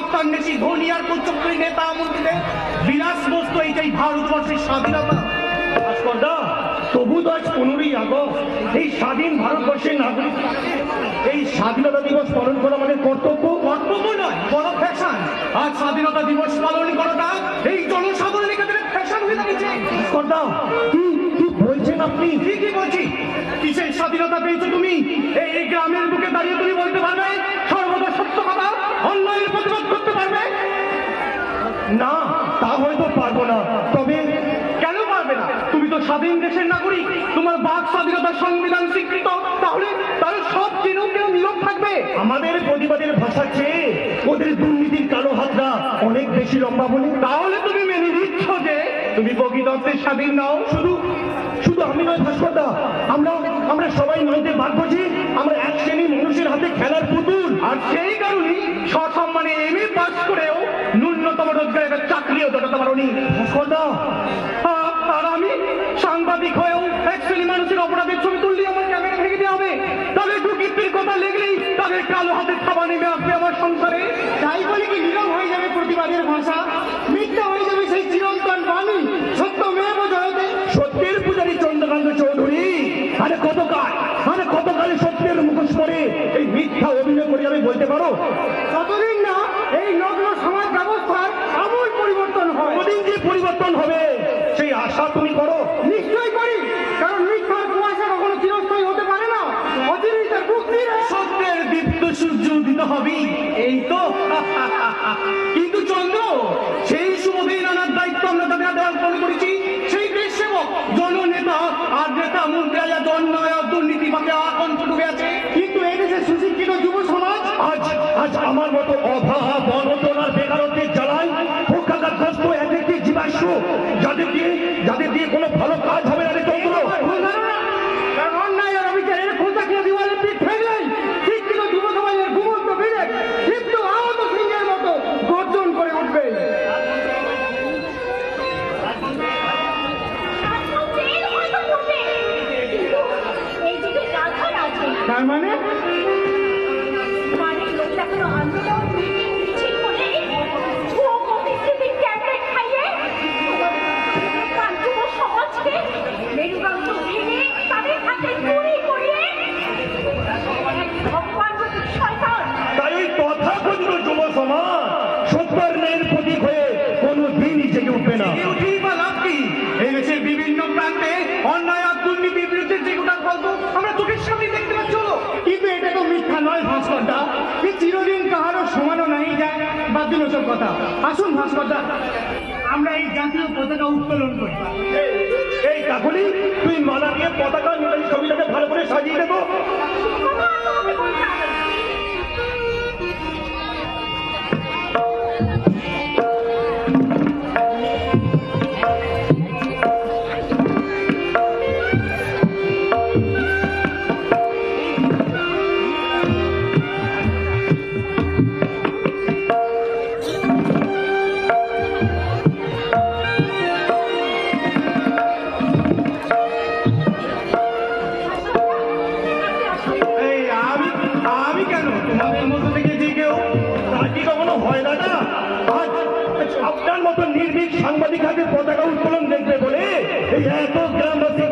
ও ধনী আর নেতা মন্ত্রীদের বিরাট বস্তু এইটাই ভারতবর্ষের স্বাধীনতা। ভাস্করদা তবু তো আজ পনেরোই আগস্ট। এই স্বাধীন ভারতবর্ষের নাগরিক। এই স্বাধীনতা দিবস পালন করা আমাদের কর্তব্য? কর্তব্য নয় বড় ফ্যাশন আজ স্বাধীনতা দিবস পালন করাটা এই জনসাধারণের কাছে ফ্যাশন হয়ে দাঁড়িয়েছে। ভাস্করদা কি কি বলছেন আপনি? ঠিকই বলছি। কিসের স্বাধীনতা পেয়েছ তুমি? এই গ্রামের বুকে দাঁড়িয়ে তুমি বলতে পারবে? অন্যায়ের প্রতিবাদ করতে পারবে? না তা হয়তো পারব না। তবে কেন পারবে না? তুমি তো স্বাধীন দেশের নাগরিক। তোমার বাক স্বাধীনতার সংবিধান স্বীকৃত। তাহলে তাহলে সব কেন কেউ নীরব থাকবে। আমাদের প্রতিবাদের ভাষা চেয়ে ওদের দুর্নীতির কালো হাতটা অনেক বেশি লম্বা বলে। তাহলে তুমি মেনে নিচ্ছ যে তুমি প্রকৃতত্বের স্বাধীন নাও। শুধু শুধু আমি নয় ভাস্করদা আমরা আমরা সবাই বাদ বুঝি আমরা এক শ্রেণি মানুষের হাতে খেলার পুতুল। আর সেই কারণেই সসম্মানে এম এ পাস করেও ন্যূনতম রোজগারের একটা চাকরিও জোটাতে আ- আর আমি সাংবাদিক হয়েও এক শ্রেণি মানুষের অপরাধের ছবি তুললেই আমার ক্যামেরা ভেঙে দেওয়া হবে। তাদের দুর্নীতির কথা লেগলেই তাদের কালো হাতে থাবা নেমে আসবে আমার সংসারে। তাই বলে কি নীরব হয়ে যাবে প্রতিবাদের ভাষা মিথ্যা হয়ে যাবে সেই চিরন্তন বাণী সত্য মেয়ে বোঝাতে সত্যের পূজারী চন্দ্রকান্ত চৌধুরী আরে কতকাল আরে কতকালে সত্যের মুখোশ পরে এই মিথ্যা অভিনয় করে বলতে ততদিন না এই নগ্ন সমাজ ব্যবস্থার আমূল পরিবর্তন হয়। কদিন যে পরিবর্তন হবে সেই আশা তুমি করো। নিশ্চয় করি। কারণ মিথ্যার কুয়াশা কখনো চিরস্থায়ী হতে পারে না। অচিরেই তার সত্যের দীপ্ত সূর্য উদিত হবেই এই তো। কিন্তু চন্দ্র সেই সুমধীর আনার দায়িত্ব আমরা তাদের হাতে অর্পণ করেছি। সেই দেশ সেবক জননেতা আর নেতা মন্ত্রী জন্ময় দুর্নীতি আজ আমার মতো অভাব অনটন আর বেকারত্বের জ্বালায় প্রত্যাঘাতগ্রস্ত এক একটি জীবাশ্ম। যাদের দিয়ে যাদের দিয়ে কোনো ভালো কাজ হবে না রে চন্দ্র। কারণ অন্যায় আর অবিচারের খোঁজাকে দিওয়ালে পিঠ ফেললেই শিক্ষিত যুব সমাজের ঘুমন্ত বিবেক ক্ষিপ্ত আহত সিংহের মতো করে উঠবে। এই যুগে রাখার আছে তার মানে? বিভিন্ন প্রান্তে অন্যায় দুর্নীতির বিরুদ্ধে যে গোটার গল্প আমরা চোখের সামনে দেখতে পাচ্ছি হলো কিন্তু এটা তো মিথ্যা নয় ভাস্করদা এই চিরদিন কাহারও সমানও নাই যায় ওসব কথা। আসুন ভাস্করদা আমরা এই জাতীয় পতাকা উত্তোলন করি। এই কাকুলি, তুই মালা দিয়ে পতাকা ছবিটাকে ভালো করে সাজিয়ে দেবো। আমি কেন? তোমাদের থেকে যে কেউ তা কখনো হয় না না? আপনার মতো নির্ভীক সাংবাদিক হাতে পতাকা উত্তোলন দেখবে বলে এই এত গ্রামবাসী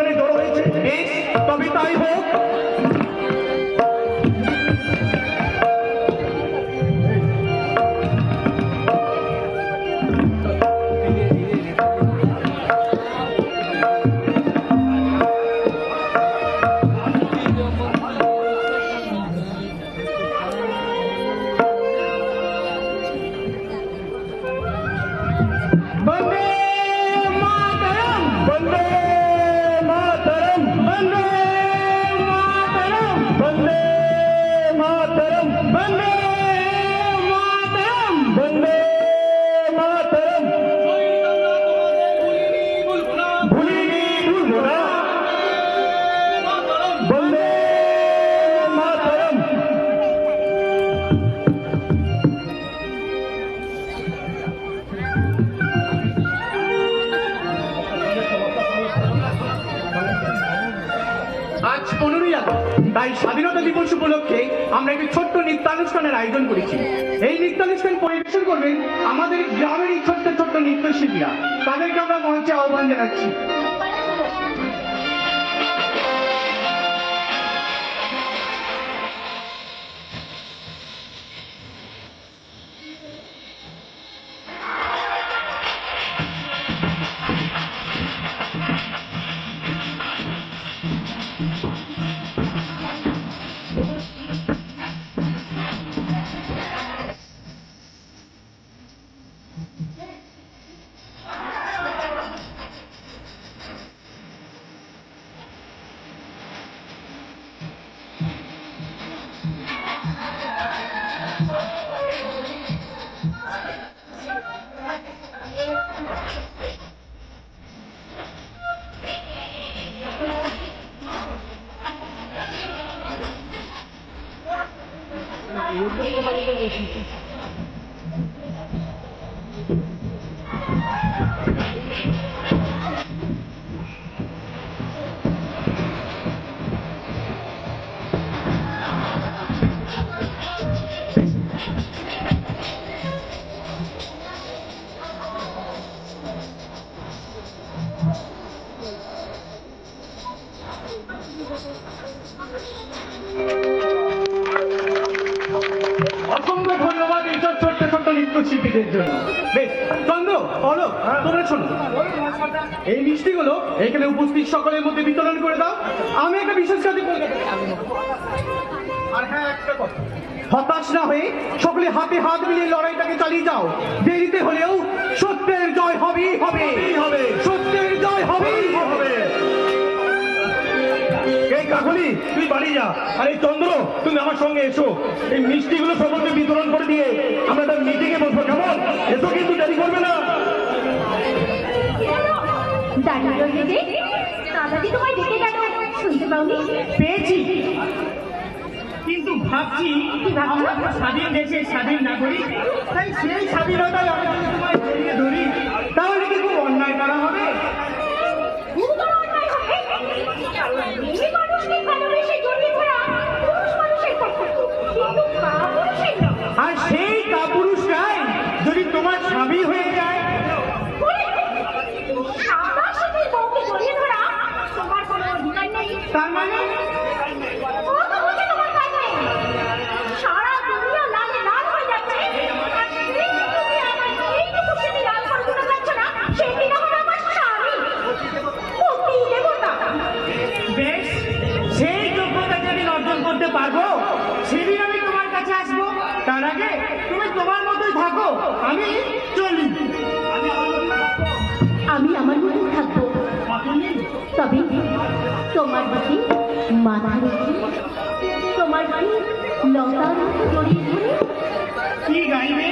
আজ পনেরোই আগস্ট, তাই স্বাধীনতা দিবস উপলক্ষে আমরা একটি ছোট্ট নৃত্যানুষ্ঠানের আয়োজন করেছি। এই নৃত্যানুষ্ঠান পরিবেশন করবেন আমাদের গ্রামের এই ছোট্ট ছোট্ট নৃত্যশিল্পীরা। তাদেরকে আমরা মঞ্চে আহ্বান জানাচ্ছি। সকলের মধ্যে বিতরণ করে দাও। আমি একটা বিশেষ কাজে আর হ্যাঁ একটা কথা। হতাশ না হয়ে সকলে হাতে হাত মিলিয়ে লড়াইটাকে চালিয়ে যাও। দেরিতে হলেও সত্যের জয় হবেই হবে। হবে। সত্যের জয় হবেই হবে। এই কাকুলি তুই বাড়ি যা। আর এই চন্দ্র তুমি আমার সঙ্গে এসো। এই মিষ্টিগুলো সকলকে বিতরণ করে দিয়ে আমরা একটা মিটিং এ বসবো কেমন? এসো কিন্তু দেরি করবে না। দাঁড়িয়ে দাদাজি তোমায় ডেকে গেল। শুনতে পাওনি? পেয়েছি। কিন্তু ভাবছি কি ভাবছ? আমরা স্বাধীন দেশের স্বাধীন নাগরিক তাই সেই স্বাধীনতায় আমি যদি তোমায় জড়িয়ে ধরি তাহলে কি খুব অন্যায় করা হবে? তার আগে তুমি তোমার মতোই থাকো। আমি চলি। আমি আমার মতোই থাকব। তবে তোমার দিকে মাথা রেখে তোমার দিকে লতার জড়িয়ে ধরে। কি গাইবে?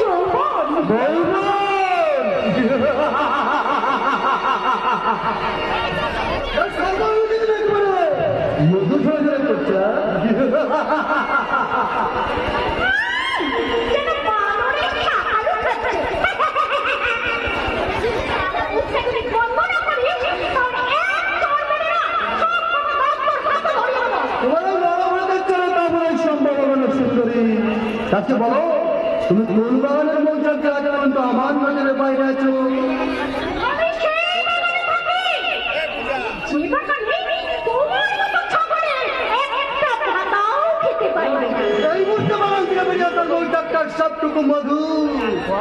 যৌবন মধুসূদন করছে যেন বানরের শাখালো খাচ্ছে। উচ্ছে যদি বন্ধ না করি, তাহলে এক চড় মেরে না, সব কটা গাছ তোর হাতে ধরিয়ে দেবো। তোমার ওই বড় বড় দেখছ না তা বলে সম্ভব হবে না সুন্দরী তাকে বলো? তুমি কোন বাগানের মৌচাকে আজ পর্যন্ত আমার নজরে বাইরে আছো। সবটুকু মধু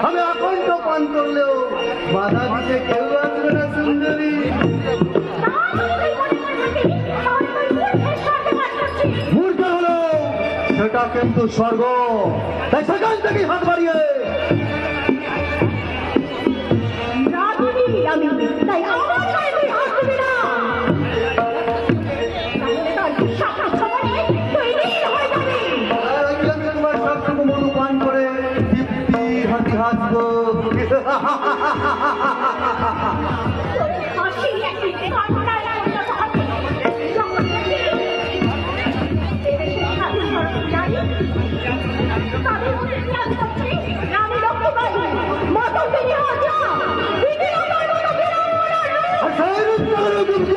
আমি আকণ্ঠ পান করলেও বাধা দিতে কেউ আসবে না সুন্দরী। কিন্তু স্বর্গ। তাই সেখান থেকে হাত বাড়িয়ে। আমি, তাই আমার গায়ে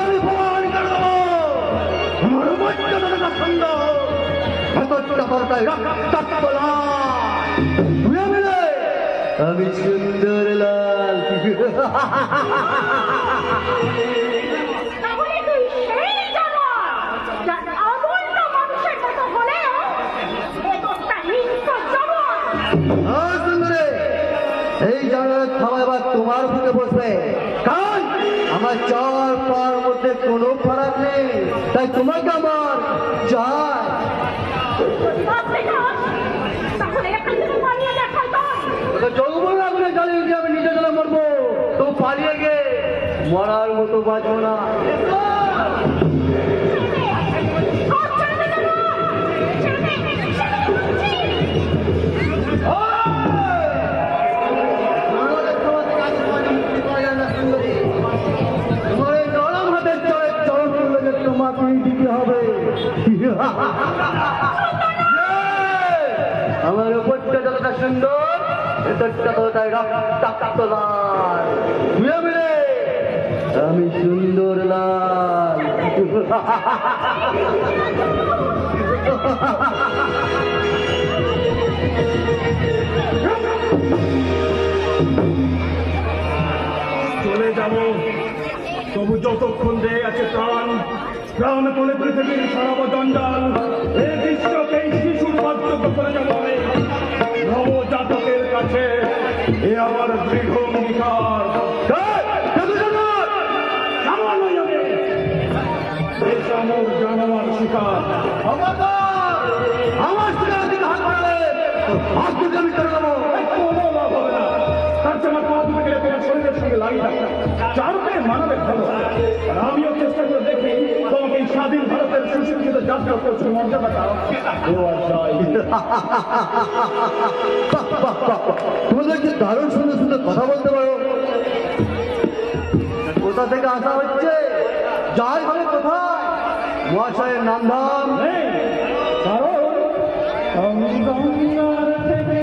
আমি প্রমাণ করে দেবো। আমার মর্যাদাটা সুন্দর। রক্তাক্ত লাল। আমি সুন্দর এই জানার খাওয়া এবার তোমার বুকে বসবে কারণ আমার চার পার কোনো ফারাক নেই। তাই তোমাকে আমার পালিয়ে দেখাই তোর। যৌবন আগুনে জ্বালিয়ে দিয়ে আমি নিজে জ্বালা তো পালিয়ে গে মরার মতো বাঁচবো না। দিতে হবে। আমার উপরটা যতটা সুন্দর ভেতরটা ততটাই রক্তাক্ত লাল। দুয়ে মিলে আমি সুন্দর লাল। চলে যাব। তবু যতক্ষণ দেহে আছে প্রাণ প্রাণ তোলে পৃথিবীর সরব জঞ্জাল। এই বিশ্বকে শিশুর বার্ধক্য করে আমি নবজাতকের কাছে এ আমার দৃঢ় অঙ্গীকার। জানোয়ার শিকার। আমার শিকার হাত বাড়ালে। হাত আমি করে দেবো। কোনো লাভ হবে না। তার চেয়ে ভালো। আর আমিও চেষ্টা করে দেখি তোমাকে এই স্বাধীন ভারতের সুশিক্ষিত মর্যাদাটা দারুণ সুন্দর সুন্দর কথা বলতে পারো? কোথা থেকে আসা হচ্ছে? যাই হবে কোথায়? মহাশয়ের নাম ধাম কারণ থেকে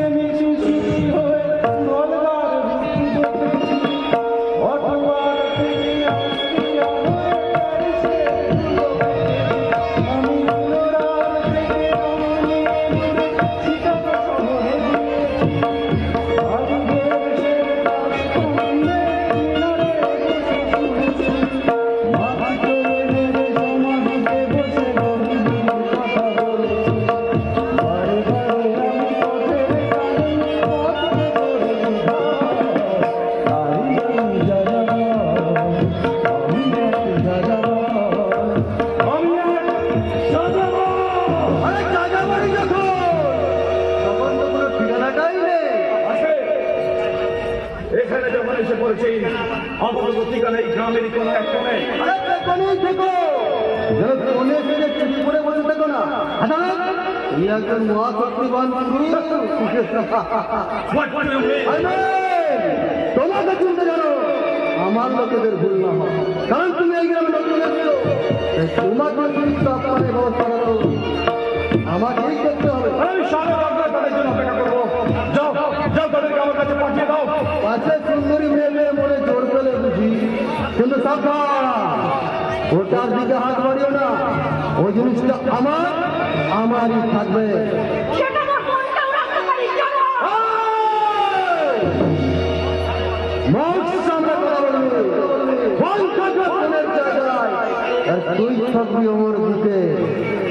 এই একজন মহাশক্তিবান পুরুষ What do you mean? আরে, তোমাকে চিনতে জানো আমার লোকেদের ভুল না হয় কারণ তুমি এই গ্রামে নতুন এসছো তোমাকে কিন্তু আপনার ব্যবস্থা করো আমাকেই করতে হবে আমি সারা রাত তাদের জন্য অপেক্ষা করব। যাও যাও তাদেরকে আমার কাছে পাঠিয়ে দাও। পাশে সুন্দরী মেয়ে মেয়ে মনে জোর পেলে বুঝি। কিন্তু সাবধান ওটার দিকে হাত বাড়িও না। ওই জিনিসটা আমার আমারই থাকবে। তুই থাকবি ওমর বুকে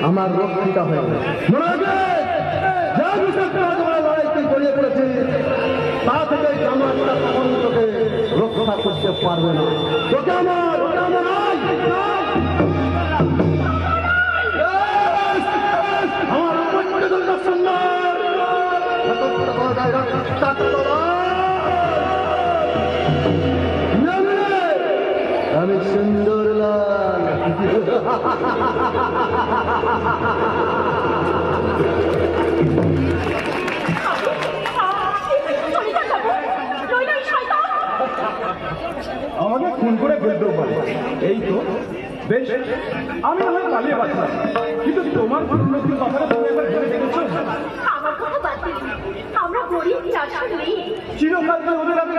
আমার রক্ষিতা হয়ে তা থেকে জামাতটা তোকে রক্ষা করতে পারবে না। তোকে আমার আমি সুন্দর লাল। আমাকে খুন করে ফেলতেও পারে। এই তো বেশ আমি না হয় পালিয়ে বাঁচলাম কিন্তু তোমার উন্নতির কথাটা তুমি একবার ভেবে দেখেছ? আমার কথা চিরকাল যে ওদের আমি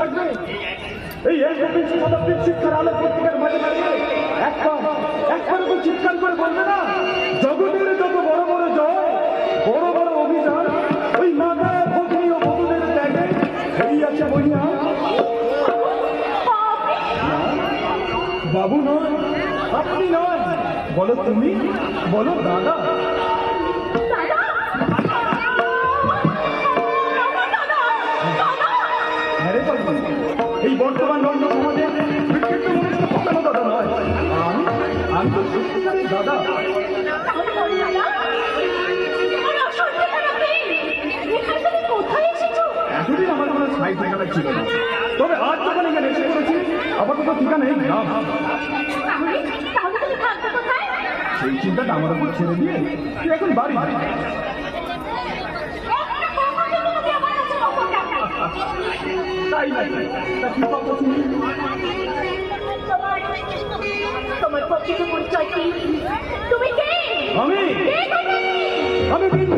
থাকবে। এই একবিংশ শতাব্দীর শিক্ষার আলো পত্রিকার মাঝে দাঁড়িয়ে একবার একবার ওকে চিৎকার করে বলবে না। জগতের যত বড় বড় জয়, বড় বড় অভিযান, ওই মাতা ভগ্নী ও বধূদের ত্যাগে আছে বইয়া বাবু নয়, আপনি নয়। বলো তুমি, বলো দাদা। আমার ঠিকানা তবে আজ যখন এখানে এসে পড়েছি আপাতত ঠিকানা এই গ্রাম। সেই চিন্তাটা আমার উপর ছেড়ে দিয়ে তুই এখন বাড়ি তাই নাই কি তোমার তোমার পরিচয় কি? তুমি কে? আমি। আমি বিন্দু